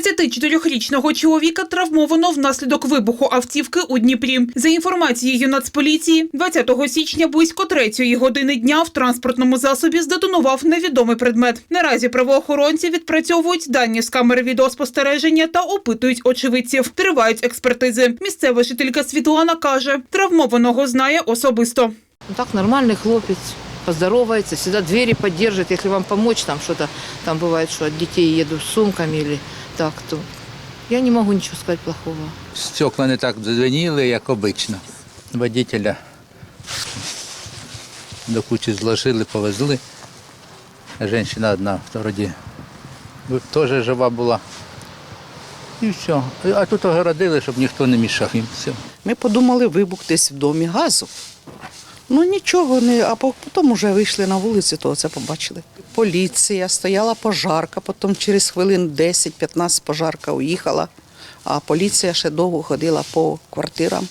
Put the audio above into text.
34-річного чоловіка травмовано внаслідок вибуху автівки у Дніпрі. За інформацією Нацполіції, 20 січня близько 3 години дня в транспортному засобі здетонував невідомий предмет. Наразі правоохоронці відпрацьовують дані з камери відеоспостереження та опитують очевидців. Тривають експертизи. Місцева жителька Світлана каже, травмованого знає особисто. Ну, Так, нормальный хлопец, поздоровается, всегда двери поддержит, если вам помочь, там что-то, там бывает, что от детей еду с сумками или так, то я не могу ничего сказать плохого. Стекла не так дзвеніли, як обично. Водителя до кучі зложили, повезли. Жінка одна вроді теж жива була. І все. А тут огородили, щоб ніхто не мішав їм. Все. Ми подумали, вибух десь в домі газу. Ну нічого не, а по- потім вже вийшли на вулицю, то це побачили. Поліція, стояла пожарка, потім через хвилин 10-15 пожарка уїхала, а поліція ще довго ходила по квартирам.